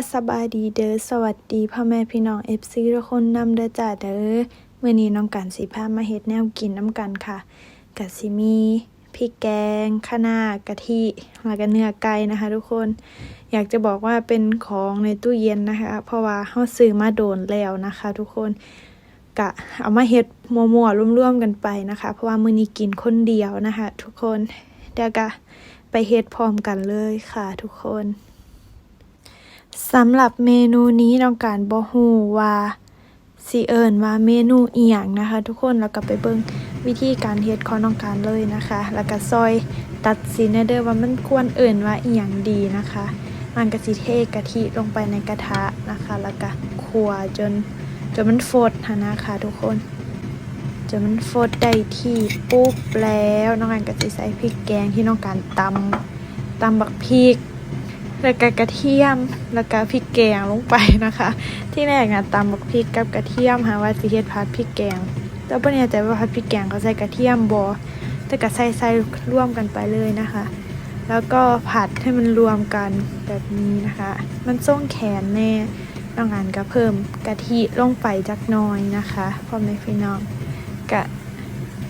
สดีจ้าสบายดีเด้อสวัสดีพ่อแม่พี่น้องเอฟซีทุกคนนำเด้อจ้าเด้อเมื่อนี้น้องกันสีผ้ามาเฮ็ดแนวกินน้ำกันค่ะกะสิมีพริกแกงคะน้ากะทิแล้วก็เนื้อไก่นะคะ ทุกคน อยากจะบอกว่าเป็นของในตู้เย็นนะคะ เพราะว่าเฮาซื้อมาโดนแล้วนะคะ ทุกคนกะเอามาเฮ็ดมัวๆร่วมๆกันไปนะคะ เพราะว่ามื้อนี้กินคนเดียวนะคะ ทุกคนเดี๋ยวกะไปเฮ็ดพร้อมกันเลยค่ะ ทุกคน สำหรับเมนูนี้ต้องการบ่ฮู้ว่าสิเอิ้นว่าเมนูอีหยังนะคะ ทุกคนแล้วก็ไปเบิ่งวิธีการเฮ็ดของน้องการเลยนะคะ แล้วก็ซอยตัดสินเด้อว่ามันควรเอิ้นว่าอีหยังดีนะคะมันก็สิเทกะทิลงไปในกระทะนะคะ แล้วก็คั่วจนจนมันฟดนะคะทุกคนจนมันฟดได้ที่ปุ๊บแล้วน้องการก็สิใส่พริกแกงที่น้องการตำตำบักพริก แล้วก็กระเทียมแล้วก็พริกแกงลงไปนะคะ ที่แรกนะตำบักพริกกับกระเทียมหาว่าสิเฮ็ดผัดพริกแกง แต่บ่แน่ใจว่าผัดพริกแกงเขาใส่กระเทียมบ่แต่ก็ใส่ใส่ร่วมกันไปเลยนะคะ แล้วก็ผัดให้มันรวมกันแบบนี้นะคะ มันส่งแขนแน่ต้องงานก็เพิ่มกะทิลงไปจักน้อยนะคะพ่อแม่พี่น้องกะ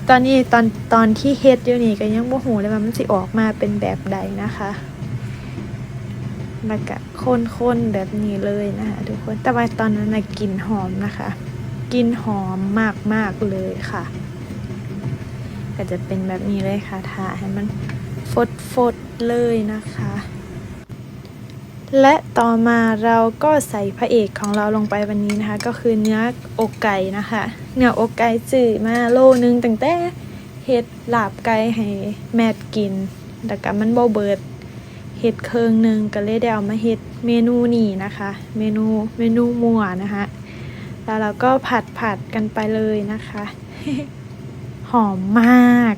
ตอนนี้ตอนตอนที่เฮ็ดอยู่นี่ก็ยังบ่ฮู้เลยว่ามันสิออกมาเป็นแบบใดนะคะ แล้วก็ข้นๆแบบนี้เลยนะคะทุกคนแต่ว่าตอนนั้นนะกลิ่นหอมนะคะกลิ่นหอมมากๆเลยค่ะ ก็จะเป็นแบบนี้เลยค่ะทาให้มันฟดๆเลยนะคะ และต่อมาเราก็ใส่พระเอกของเราลงไปวันนี้นะคะ ก็คือเนื้ออกไก่นะคะ เนื้ออกไก่จืดมาโลนึงตั้งแต่เฮ็ดลาบไก่ให้แมดกิน แต่ก็มันบ่เบิด เห็ดเคิงหนึ่งก็เลยได้เอามาเห็ดเมนูนี้นะคะ เมนูเมนูมัวนะคะแล้วเราก็ผัดผัดกันไปเลยนะคะ หอมมาก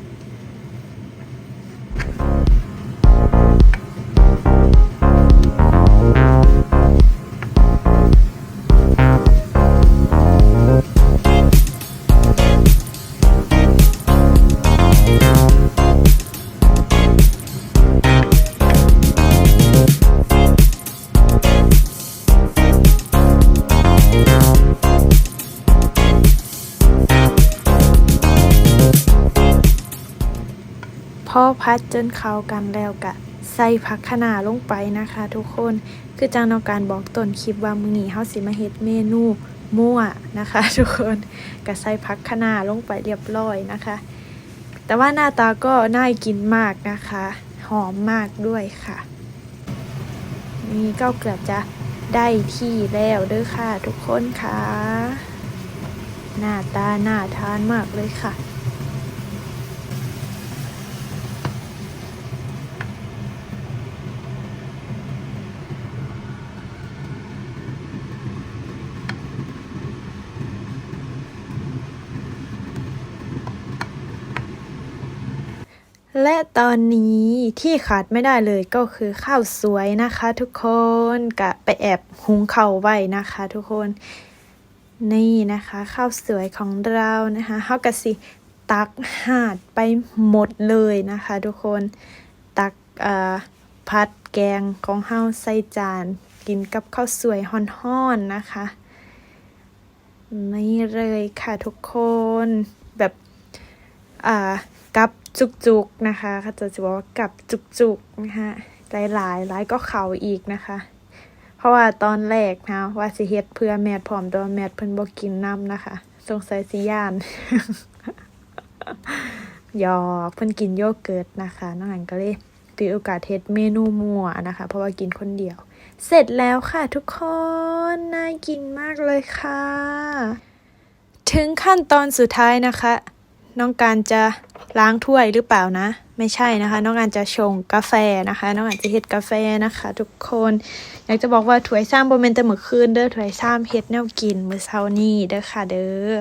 พอพัดจนเข้ากันแล้วกะใส่ผักคะน้าลงไปนะคะ ทุกคนคือจังนอการบอกต้นคลิปว่ามื้อนี้เฮาสิมาเฮ็ดเมนูมั่วนะคะ ทุกคนก็ใส่ผักคะน้าลงไปเรียบร้อยนะคะ แต่ว่าหน้าตาก็น่ากินมากนะคะ หอมมากด้วยค่ะ นี่ก็เกือบจะได้ที่แล้วเด้อค่ะ ทุกคนค่ะ หน้าตาน่าทานมากเลยค่ะ และตอนนี้ที่ขาดไม่ได้เลยก็คือข้าวสวยนะคะทุกคนกะไปแอบหุงเข้าไว้นะคะทุกคน นี่นะคะข้าวสวยของเรานะคะเฮากะสิตักหาดไปหมดเลยนะคะทุกคนตักเอ่อพัดแกงของเฮาใส่จาน กินกับข้าวสวยฮ้อนๆนะคะ นี่เลยค่ะทุกคนแบบอ่ากับ จุกๆนะคะเขาจะจะบอกว่ากับจุกๆนะคะหลายหลายๆหลายก็เขาอีกนะคะ เพราะว่าตอนแรกนะว่าสิเฮ็ดเพื่อแมทพร้อมตัวแมทเพิ่นบ่กินน้ำนะคะ สงสัยสิย่านหยอกเพิ่นกินโยเกิร์ตนะคะน้องอันก็เลยถือโอกาสเฮ็ดเมนูมั่วนะคะ เพราะว่ากินคนเดียว เสร็จแล้วค่ะทุกคนน่ากินมากเลยค่ะ ถึงขั้นตอนสุดท้ายนะคะ น้องการจะล้างถ้วยหรือเปล่านะ ไม่ใช่นะคะ น้องการจะชงกาแฟนะคะ น้องการจะเฮ็ดกาแฟนะคะ ทุกคนอยากจะบอกว่าถ้วยซ้ำบ่แม่นแต่มื้อคืนเด้อถ้วยซ้ำเฮ็ดแนวกินมื้อเช้านี้เด้อค่ะเด้อ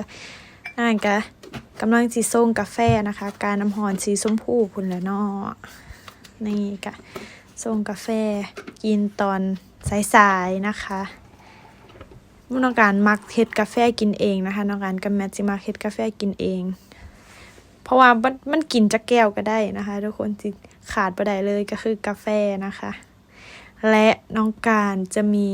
น้องการก็กำลังสิส่งกาแฟนะคะ การน้ำหอนสีชมพูพุ่นละเนาะนี่ก็ส่งกาแฟกินตอนสายๆนะคะน้องการมักเฮ็ดกาแฟกินเองนะคะน้องการกับแมทสิมักเฮ็ดกาแฟกินเอง เพราะว่ามันมันกินจักแก้วก็ได้นะคะ ทุกคนสิขาดบ่ได้เลยก็คือกาแฟนะคะ และน้องการจะมี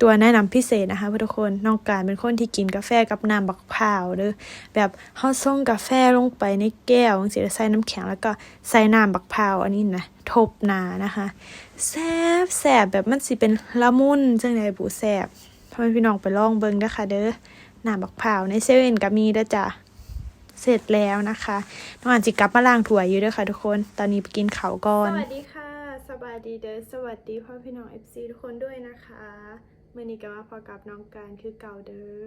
ตัวแนะนำพิเศษนะคะเพื่อทุกคนน้องการเป็นคนที่กินกาแฟกับน้ำบักพร้าวเด้อแบบเฮาส่งกาแฟลงไปในแก้วจังซี่แล้วใส่น้ำแข็งแล้วก็ใส่น้ำบักพร้าวอันนี้นะทบนานะคะแซ่บแซ่บแบบมันสิเป็นละมุนจังไดบุแซ่บพ่อแม่พี่น้องไปลองเบิ่งเด้ค่ะเด้อน้ำบักพร้าวในเซเว่นก็มีเด้อจ้ะ เสร็จแล้วนะคะน้องอ่านจิกลับมาล้างถั่วอยู่ด้วยค่ะทุกคน ตอนนี้ไปกินข้าวก่อน สวัสดีค่ะสบายดีเด้อสวัสดีพ่อพี่น้อง FC ทุกคนด้วยนะคะเมื่อนี้ก็มาพอกับน้องการคือเก่าเด้อ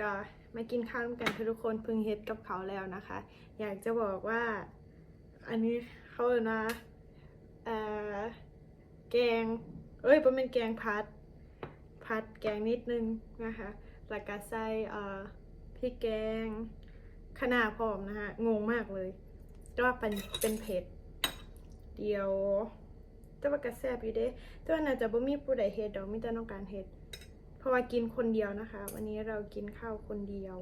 ก็มากินข้าวกันทุกคนเพิ่งเฮ็ดกับเขาแล้วนะคะ อยากจะบอกว่า อันนี้เขาเรียกว่าเอ่อแกง เอ้ยเป็นแกงพัด พัดแกงนิดนึงนะคะแล้วก็ใส่เอ่อพริกแกง ขนาพร้อมนะคะงงมากเลยแต่ว่าเป็นเป็นเผ็ดเดียวแต่ว่ากระแซบอยู่เด้แต่ว่าน่าจะบ่มีผู้ใดเฮ็ดดอกมีแต่น้องการเฮ็ดเพราะว่ากินคนเดียวนะคะ วันนี้เรากินข้าวคนเดียว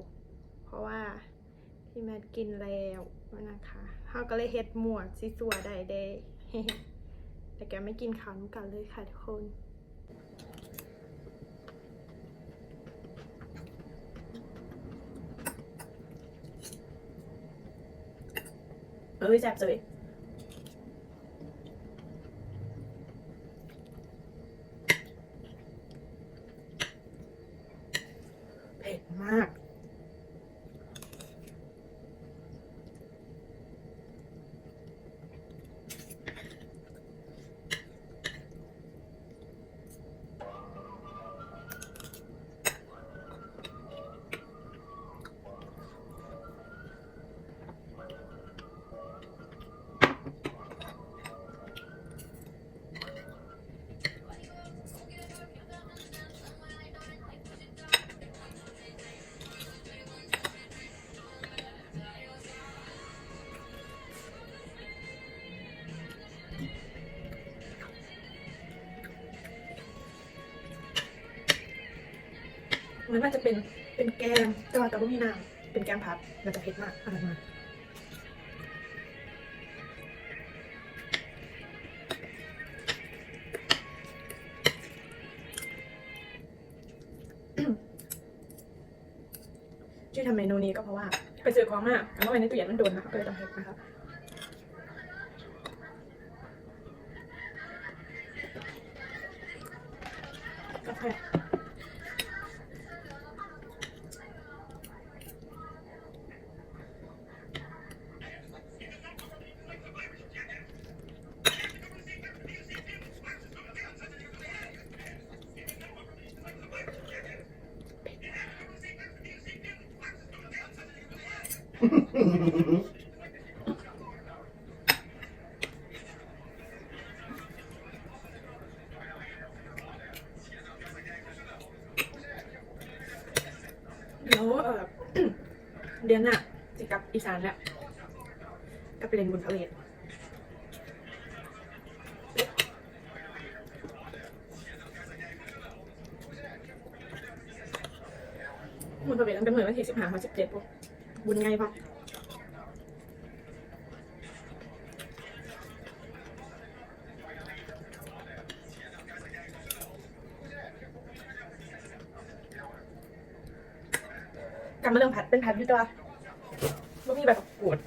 เพราะว่าพี่แมทกินแล้วนะคะเฮาก็เลยเฮ็ดหมวดสิสัวได้เด้แต่แกไม่กินข้าวนกันเลยค่ะทุกคน เอ้ มันน่าจะเป็นเป็นแกงแต่ว่าแต่ก็มีน้ำเป็นแกงผัดมันจะเผ็ดมากอร่อยมากที่ทำเมนูนี้ก็เพราะว่าไปซื้อของมาแล้วไว้ในตู้เย็นมันโดนนะคะก็เลยต้องเผ็ดนะคะกาแฟ แล้วเออเดือนหน้าจะกลับอีสานแล้วกลับไปเรียนบนทะเลบนทะเลตั้งแต่เมื่อวันที่สิบห้าถึงสิบเจ็ดปุ๊บ บุญไงปะกลับมาเรื่องผัดเป็นผัดอยี่ตัวไม่มีแบบกวด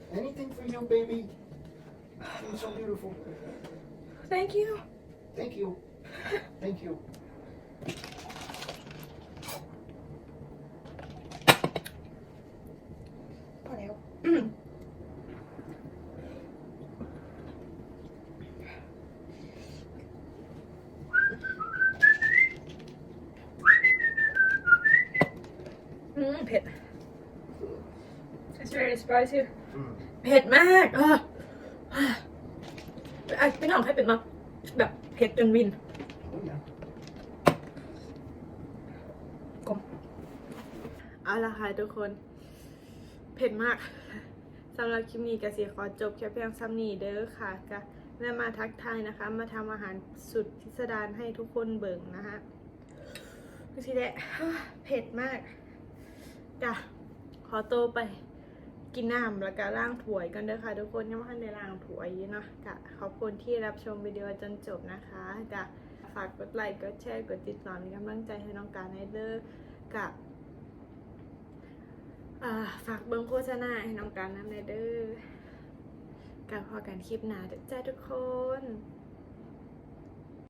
Anything for you, baby. You're so beautiful. Thank you. Thank you. Thank you. Valeu. Mmm, pit. It's surprise spicy. เผ็ดมากอะอะพี่น้องให้เป็นมาแบบเผ็ดจนวินกลมเอาละค่ะทุกคน เผ็ดมากสำหรับคลิปนี้กสิขอจบแค่เพียงซ้ำนี้เด้อค่ะก็แม่มาทักทายนะคะ มาทำอาหารสุดพิสดารให้ทุกคนเบิ่งนะคะดูสิแหละเผ็ดมากจ้ะขอโตไป กินน้ำแล้วก็ล้างถวยกันเด้อค่ะทุกคนยังไม่ทันได้ล้างถวยเนาะกะขอบคุณที่รับชมวิดีโอจนจบนะคะกะฝากกดไลค์กดแชร์กดติดตามเป็นกำลังใจให้น้องการให้เด้อกะฝากเบิ้งโฆษณาให้น้องการนำในเด้อกะพอกันคลิปหน้าด้อจ้าทุกคน